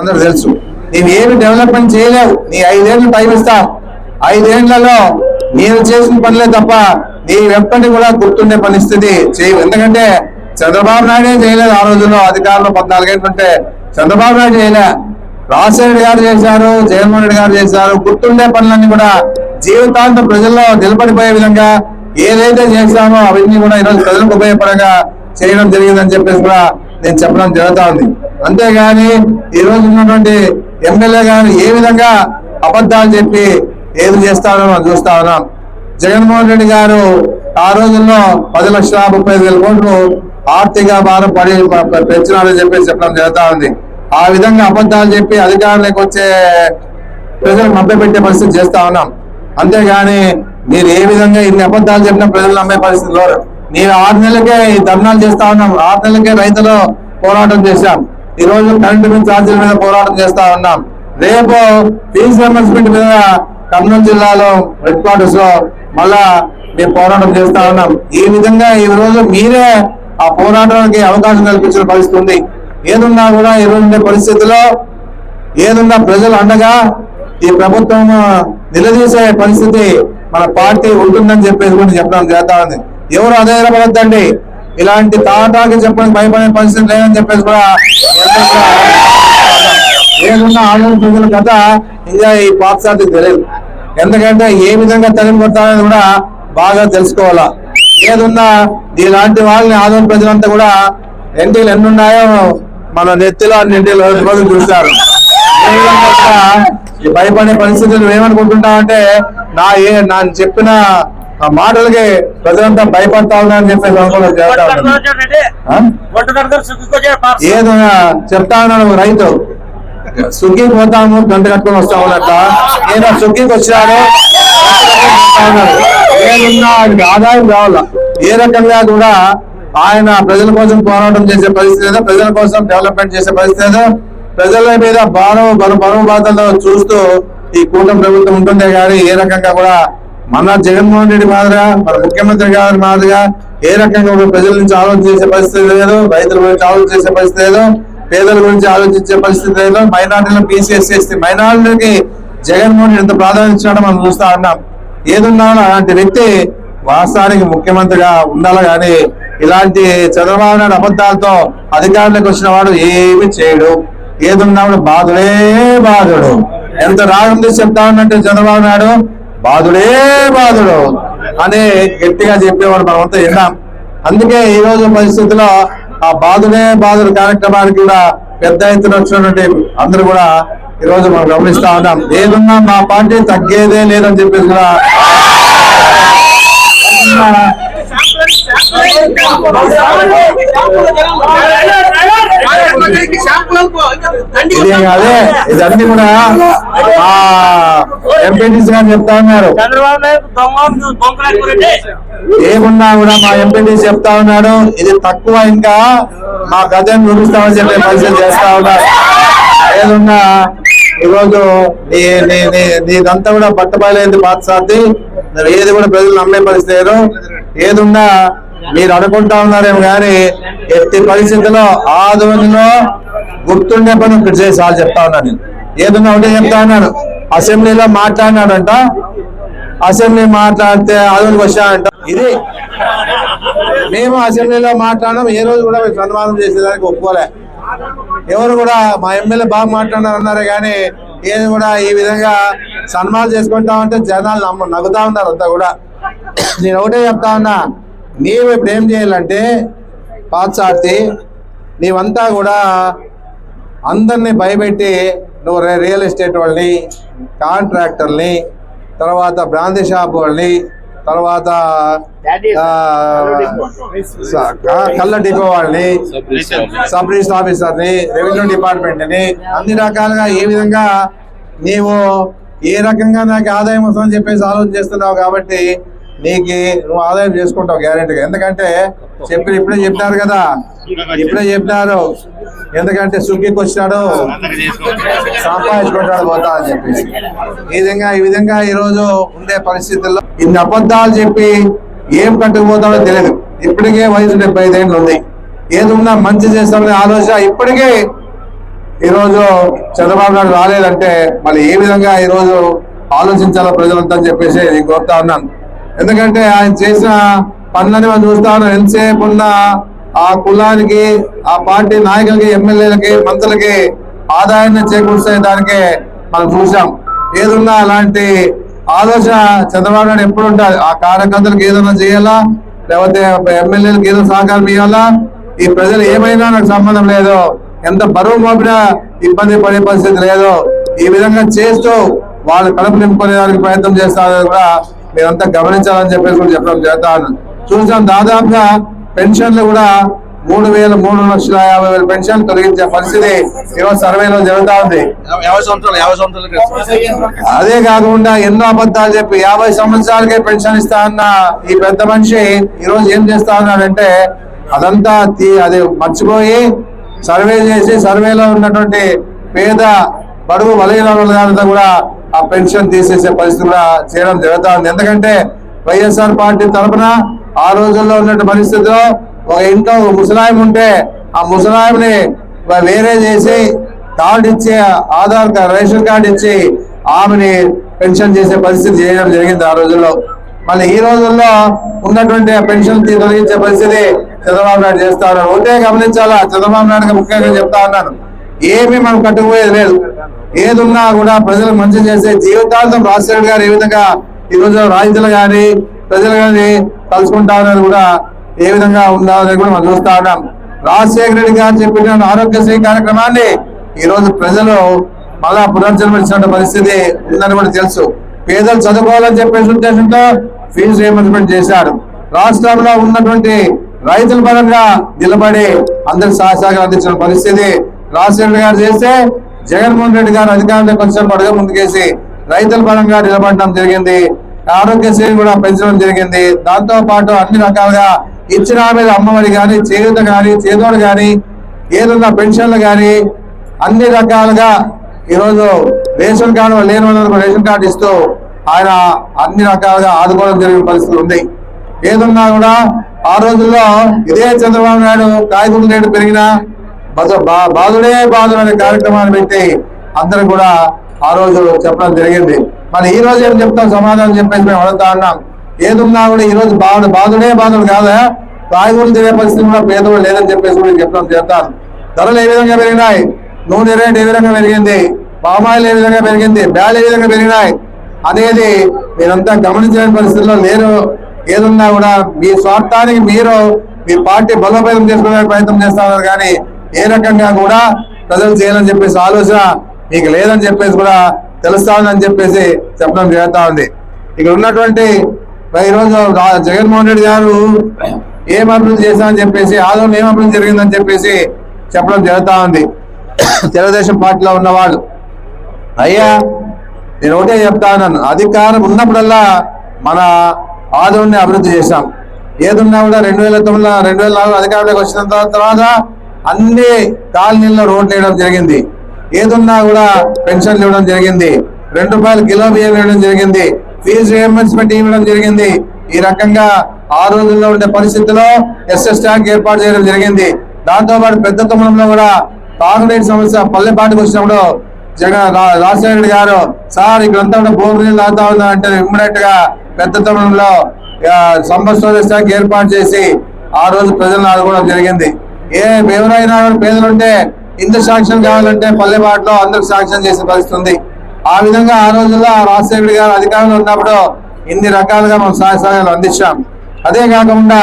అందరూ తెలుసు. నీవు ఏమి డెవలప్మెంట్ చేయలేవు. నీ ఐదేళ్ళు టైం ఇస్తాం. ఐదేళ్ళలో నేను చేసిన పనులే తప్ప నీ వెంపటి కూడా గుర్తుండే పరిస్థితి చేయవు. ఎందుకంటే చంద్రబాబు నాయుడే చేయలేదు ఆ రోజుల్లో అధికారంలో పద్నాలుగేళ్ళు ఉంటే. చంద్రబాబు నాయుడు చేయలే. రాజశేఖర గారు చేశారు జగన్మోహన్ రెడ్డి గారు చేశారు. గుర్తుండే పనులన్నీ కూడా జీవితాంతం ప్రజల్లో నిలబడిపోయే విధంగా ఏదైతే చేశామో అవన్నీ కూడా ఈరోజు ప్రజలకు ఉపయోగపడగా చేయడం జరిగిందని చెప్పేసి కూడా నేను చెప్పడం జరుగుతా ఉంది అంతేగాని ఈ రోజు ఉన్నటువంటి ఎమ్మెల్యే గారు ఏ విధంగా అబద్ధాలు చెప్పి ఏది చేస్తారో మనం చూస్తా ఉన్నాం. జగన్మోహన్ రెడ్డి గారు ఆ రోజుల్లో పది లక్షల ముప్పై ఐదు వేల కోట్లు ఆర్థిక భారం పడి పెంచినారని చెప్పి చెప్పడం జరుగుతా ఉంది. ఆ విధంగా అబద్ధాలు చెప్పి అధికారులకు వచ్చే ప్రజలు మభ్యపెట్టే పరిస్థితి చేస్తా ఉన్నాం. అంతేగాని మీరు ఏ విధంగా ఇన్ని అబద్ధాలు చెప్పినా ప్రజలు నమ్మే పరిస్థితిలో నేను ఆరు నెలలకే ధర్నాలు చేస్తా ఉన్నాం ఆరు నెలలకే రైతులు పోరాటం చేశాం. ఈ రోజు కరెంటు బిల్ ఛార్జీల మీద పోరాటం చేస్తా ఉన్నాం. రేపు ఫీజు రియంబర్స్మెంట్ మీద కర్నూలు జిల్లాలో హెడ్ క్వార్టర్స్లో మళ్ళా మేము పోరాటం చేస్తా ఉన్నాం. ఈ విధంగా ఈ రోజు మీరే ఆ పోరాటానికి అవకాశం కల్పించిన పరిస్థితి ఉంది. ఏదున్నా కూడా ఈ రోజు ఉండే పరిస్థితిలో ఏదున్నా ప్రజలు అండగా ఈ ప్రభుత్వం నిలదీసే పరిస్థితి మన పార్టీ ఉంటుందని చెప్పేసి కూడా చెప్పడం చేస్తా ఉంది. ఎవరు అధైర్యపడద్దండి ఇలాంటి తాటాకి చెప్పడానికి భయపడే పరిస్థితి లేదని చెప్పేసి కూడా అందరూ కూడా ఆంధ్ర ప్రజల కథ ఇంకా ఈ పాక్సార్కి తెలియదు. ఎందుకంటే ఏ విధంగా తరిమి కొట్టాలని కూడా బాగా తెలుసుకోవాలా? ఏదున్నా ఇలాంటి వాళ్ళని ఆంధ్ర ప్రజలంతా కూడా ఎన్టీలు ఎన్ని ఉన్నాయో మన నెత్తిలో అన్ని ఎన్టీలు రోజులు చూస్తారు ఈ భయపడే పరిస్థితులు నువ్వేమనుకుంటున్నావు నా ఏ నా చెప్పిన ఆ మాటలకి ప్రజలంతా భయపడతా ఉన్నారని చెప్పేసి. ఆ? ఏదో చెప్తా ఉన్నాను రైతు. సుగ్గి పోతాము గంట కట్టుకొని వస్తాము అన్నట్ట నేను సుగ్గికి వచ్చాను ఏదున్నా ఆయనకి ఆదాయం కావాలా? ఏ రకంగా కూడా ఆయన ప్రజల కోసం పోరాటం చేసే పరిస్థితి ఏదో ప్రజల కోసం డెవలప్మెంట్ చేసే పరిస్థితి ఏదో ప్రజల మీద భారం బరు బరువు బాధలు చూస్తూ ఈ కూటమి ప్రభుత్వం ఉంటుందే కానీ ఏ రకంగా కూడా మన జగన్మోహన్ రెడ్డి మాదిరిగా మన ముఖ్యమంత్రి గారి మాదిరిగా ఏ రకంగా ప్రజల నుంచి ఆలోచన చేసే పరిస్థితి లేదు రైతుల గురించి ఆలోచన చేసే పరిస్థితి లేదు పేదల గురించి ఆలోచించే పరిస్థితి లేదు. మైనార్టీలను పీసీఎస్ చేస్తే మైనార్టీలకి జగన్మోహన్ రెడ్డి ఎంత ప్రాధాన్యత ఇచ్చాడో మనం చూస్తా ఉన్నాం. ఏదున్నా అలాంటి వ్యక్తి వాస్తవానికి ముఖ్యమంత్రిగా ఉండాలి కానీ ఇలాంటి చంద్రబాబు నాయుడు అబద్ధాలతో అధికారంలోకి వచ్చిన వాడు ఏమి చేయడు. ఏదున్నా బాధుడే బాధుడు. ఎంత రాగం తీసి చెప్తా ఉన్నట్టు చంద్రబాబు నాయుడు బాధుడే బాధుడు అని గట్టిగా చెప్పేవాడు మనమంతా విన్నాం అందుకే ఈ రోజు పరిస్థితిలో ఆ బాధుడే బాధుడు కార్యక్రమానికి కూడా పెద్ద ఎత్తున వచ్చినటువంటి అందరూ కూడా ఈ రోజు మనం గమనిస్తా ఉన్నాం ఏదున్నా మా పార్టీ తగ్గేదే లేదని చెప్పేసి కూడా అదే ఇదన్నీ కూడా మా ఎంపీటీసీ గారు చెప్తా ఉన్నారు. ఏమున్నా కూడా మా ఎంపీటీస్ చెప్తా ఉన్నాడు. ఇది తక్కువ ఇంకా మా గజన్ చూపిస్తామని చెప్పే పరిచయం చేస్తా ఉన్నారు. ఏదున్నా ఈరోజు నీదంతా కూడా పట్టబయలేదు పాత సాధ్యం ఏది కూడా ప్రజలు నమ్మే పరిస్థితి లేదు. ఏదున్నా మీరు అనుకుంటా ఉన్నారేమో కానీ ఎట్టి పరిస్థితుల్లో ఆధునిలో గుర్తుండే పని ఇక్కడ చేసి వాళ్ళు చెప్తా ఉన్నాను నేను. ఏదున్నా ఒకటే చెప్తా ఉన్నాను అసెంబ్లీలో మాట్లాడినాడంట. అసెంబ్లీ మాట్లాడితే ఆధునిక వచ్చాడంట ఇది మేము అసెంబ్లీలో మాట్లాడడం ఏ రోజు కూడా మేము సన్మానం చేసేదానికి ఒప్పుకోలే. ఎవరు కూడా మా ఎమ్మెల్యే బాగా మాట్లాడినారు అన్నారే కానీ ఏది కూడా ఈ విధంగా సన్మానం చేసుకుంటా ఉంటే జనాలు నమ్మ నవ్వుతా ఉన్నారు అంతా కూడా. నేను ఒకటే చెప్తా ఉన్నా. నీవు ఇప్పుడు ఏం చేయాలంటే పాత్సార్తి నీవంతా కూడా అందరినీ భయపెట్టి నువ్వు రే- రియల్ ఎస్టేట్ వాళ్ళని కాంట్రాక్టర్ని తర్వాత బ్రాందీ షాప్ వాళ్ళని తర్వాత కళ్ళ డిపో వాళ్ళని సబ్ రిజిస్టర్ ఆఫీసర్ని రెవెన్యూ డిపార్ట్మెంట్ని అన్ని రకాలుగా ఏ విధంగా నీవు ఏ రకంగా నాకు ఆదాయం వస్తుందని చెప్పేసి ఆలోచన చేస్తున్నావు కాబట్టి నీకు నువ్వు ఆదాయం చేసుకుంటావు గ్యారెంటీగా ఎందుకంటే చెప్పి ఇప్పుడే చెప్పినారు కదా. ఇప్పుడే చెప్పినారు. ఎందుకంటే సుగ్గికి వచ్చినాడు. సంపాదించుకుంటాడు పోతా అని చెప్పేసి. ఈ విధంగా ఈ విధంగా ఈ రోజు ఉండే పరిస్థితుల్లో ఇన్ని అబద్ధాలు చెప్పి ఏం కట్టుకుపోతాడో తెలియదు. ఇప్పటికే వయసు డెబ్బై ఐదేళ్ళు ఉంది. ఏదున్నా మంచి చేస్తామనే ఆలోచన ఇప్పటికే ఈరోజు చంద్రబాబు నాయుడు రాలేదంటే మళ్ళీ ఏ విధంగా ఈరోజు ఆలోచించాలో ప్రజలంతా అని చెప్పేసి నేను కోరుతా ఉన్నాను. ఎందుకంటే ఆయన చేసిన పనులని మనం చూస్తాను ఎంతసేపు ఉన్న ఆ కులానికి ఆ పార్టీ నాయకులకి ఎమ్మెల్యేలకి మంత్రులకి ఆదాయాన్ని చేకూర్చే దానికే మనం చూసాం ఏదున్నా అలాంటి ఆలోచన చంద్రబాబు నాయుడు ఎప్పుడు ఉంటుంది ఆ కార్యకర్తలకు ఏదైనా చేయాలా? లేకపోతే ఎమ్మెల్యేలకు ఏదో సహకారం ఇవ్వాలా? ఈ ప్రజలు ఏమైనా నాకు సంబంధం లేదు ఎంత బరువు మోపినా ఇబ్బంది పడే పరిస్థితి లేదు. ఈ విధంగా చేస్తూ వాళ్ళు కడుపు నింపుకునేదానికి ప్రయత్నం చేస్తారు కూడా మీరంతా గమనించాలని చెప్పేసి కూడా చెప్పడం చేస్తాను చూసాం దాదాపుగా పెన్షన్లు కూడా మూడు వేల మూడు లక్షల యాభై వేల పెన్షన్ తొలగించే పరిస్థితి ఈరోజు సర్వేలో జరుగుతా ఉంది అదే కాకుండా ఎన్నో అబద్ధాలు చెప్పి యాభై సంవత్సరాలకే పెన్షన్ ఇస్తా అన్న ఈ పెద్ద మనిషి ఈ రోజు ఏం చేస్తా ఉన్నాడంటే అదంతా అది మర్చిపోయి సర్వే చేసి సర్వేలో ఉన్నటువంటి పేద బడుగు బలహీన కూడా ఆ పెన్షన్ తీసేసే పరిస్థితి కూడా చేయడం జరుగుతుంది. ఎందుకంటే వైఎస్ఆర్ పార్టీ తరఫున ఆ రోజుల్లో ఉన్నట్టు పరిస్థితిలో ఒక ఇంట్లో ముసలాయం ఉంటే ఆ ముసలాయంని వేరే చేసి కార్డు ఇచ్చి ఆధార్ కార్డు రేషన్ కార్డు ఇచ్చి ఆమెని పెన్షన్ చేసే పరిస్థితి చేయడం జరిగింది ఆ రోజుల్లో. మళ్ళీ ఈ రోజుల్లో ఉన్నటువంటి ఆ పెన్షన్ తొలగించే పరిస్థితి చంద్రబాబు నాయుడు చేస్తా ఉన్నారు. ఒకటే గమనించాలా? చంద్రబాబు నాయుడు ముఖ్యంగా చెప్తా ఉన్నాను. ఏమీ మనం కట్టుకుపోయేది లేదు. ఏదున్నా కూడా ప్రజలకు మంచి చేసే జీవితాంతం రాజశేఖర్ గారు ఏ విధంగా ఈ రోజు రైతులు కానీ ప్రజలు కానీ తలుచుకుంటారని కూడా ఏ విధంగా ఉండాలని కూడా మనం చూస్తా ఉన్నాం. రాజశేఖర రెడ్డి గారు చెప్పిన ఆరోగ్యశ్రీ కార్యక్రమాన్ని ఈ రోజు ప్రజలు మళ్ళా పునర్జన్మించిన పరిస్థితి ఉందని కూడా తెలుసు. పేదలు చదువుకోవాలని చెప్పేసి ఉద్దేశంతో ఫీజు రియంబర్స్మెంట్ చేశారు. రాష్ట్రంలో ఉన్నటువంటి రైతుల పరంగా నిలబడి అందరికి సహసాగం అందించిన పరిస్థితి రాజశేఖర గారు చేస్తే జగన్మోహన్ రెడ్డి గారు అధికారంలోకి వచ్చిన పడగా ముందుకేసి రైతుల పరంగా నిలబడడం జరిగింది. ఆరోగ్యశ్రీ కూడా పెంచడం జరిగింది. దాంతో పాటు అన్ని రకాలుగా ఇచ్చిన మీద అమ్మఒడి కానీ చేయూత కానీ చేదోడు కానీ ఏదన్నా పెన్షన్లు కానీ అన్ని రకాలుగా ఈరోజు రేషన్ కార్డు లేని వాళ్ళకు రేషన్ కార్డు ఇస్తూ ఆయన అన్ని రకాలుగా ఆదుకోవడం జరిగిన పరిస్థితులు ఉంది. ఏదున్నా కూడా ఆ రోజుల్లో ఇదే చంద్రబాబు నాయుడు కాగితం రేటు పెరిగినా బాధుడే బాధుడు అనే కార్యక్రమాన్ని పెట్టి అందరూ కూడా ఆ రోజు చెప్పడం జరిగింది. మరి ఈ రోజు ఏం చెప్తాం? సమాధానం చెప్పేసి మేము అడుగుతా ఉన్నాం. ఏదున్నా కూడా ఈ రోజు బాధ బాధుడే బాధుడు కాదా? కాయగూరలు తినే పరిస్థితి కూడా పేదవాడు లేదని చెప్పేసి కూడా చెప్పడం చేస్తాను. ధరలు ఏ విధంగా పెరిగినాయి? నూనె రేట్ ఏ విధంగా పెరిగింది? పామాయిల్ ఏ విధంగా పెరిగింది? బ్యాల్ ఏ విధంగా పెరిగినాయి? అనేది మీరంతా గమనించలేని పరిస్థితుల్లో లేరు. ఏదున్నా కూడా మీ స్వార్థానికి మీరు మీ పార్టీ బలోపేతం చేసుకునే ప్రయత్నం చేస్తా ఉన్నారు కానీ ఏ రకంగా కూడా ప్రజలు చేయాలని చెప్పేసి ఆలోచన మీకు లేదని చెప్పేసి కూడా తెలుస్తా ఉందని చెప్పేసి చెప్పడం జరుగుతూ ఉంది. ఇక్కడ ఉన్నటువంటి ఈరోజు రా- జగన్మోహన్ రెడ్డి గారు ఏం అభివృద్ధి చేశామని చెప్పేసి ఆదరణ ఏం అభివృద్ధి జరిగిందని చెప్పేసి చెప్పడం జరుగుతూ ఉంది. తెలుగుదేశం పార్టీలో ఉన్నవాళ్ళు. అయ్యా నేను ఒకటే చెప్తాను అధికారం ఉన్నప్పుడల్లా మన ఆదోని అభివృద్ధి చేశాం. ఏదున్నా కూడా రెండు వేల తొమ్మిదిలో రెండు వేల నాలుగు అధికారంలోకి వచ్చిన తర్వాత అన్ని కాలనీల్లో రోడ్లు వేయడం జరిగింది. ఏదున్నా కూడా పెన్షన్లు ఇవ్వడం జరిగింది. రెండు రూపాయలు కిలో బియ్యం ఇవ్వడం జరిగింది. ఫీజు రియంబర్స్మెంట్ ఇవ్వడం జరిగింది. ఈ రకంగా ఆ రోజుల్లో ఉండే పరిస్థితిలో ఎస్ఎస్ ట్యాంక్ ఏర్పాటు చేయడం జరిగింది. దాంతో పాటు పెద్ద తొమ్మిదిలో కూడా తాగునీటి సమస్య పల్లెపాటికి వచ్చినప్పుడు జగన్ రా- రాజశేఖర రెడ్డి గారు సార్ ఇక్కడంతా కూడా బోర్ నీళ్ళు తాగుతా ఉన్నా అంటే ఇమ్మీడియట్గా పెద్ద తమిళంలో సంబర్ స్టోరేజ్ ట్యాంక్ ఏర్పాటు చేసి ఆ రోజు ప్రజలను ఆదుకోవడం జరిగింది. ఏ ఎవరైనా పేదలుంటే పేదలు ఉంటే ఇంత శాంక్షన్ కావాలంటే పల్లెపాటులో అందరికి శాంక్షన్ చేసే పరిస్థితి ఉంది ఆ విధంగా ఆ రోజుల్లో ఆ రాజశేఖర గారు అధికారంలో ఉన్నప్పుడు ఇన్ని రకాలుగా మనం సహాయ సహాయాలు అందించాం. అదే కాకుండా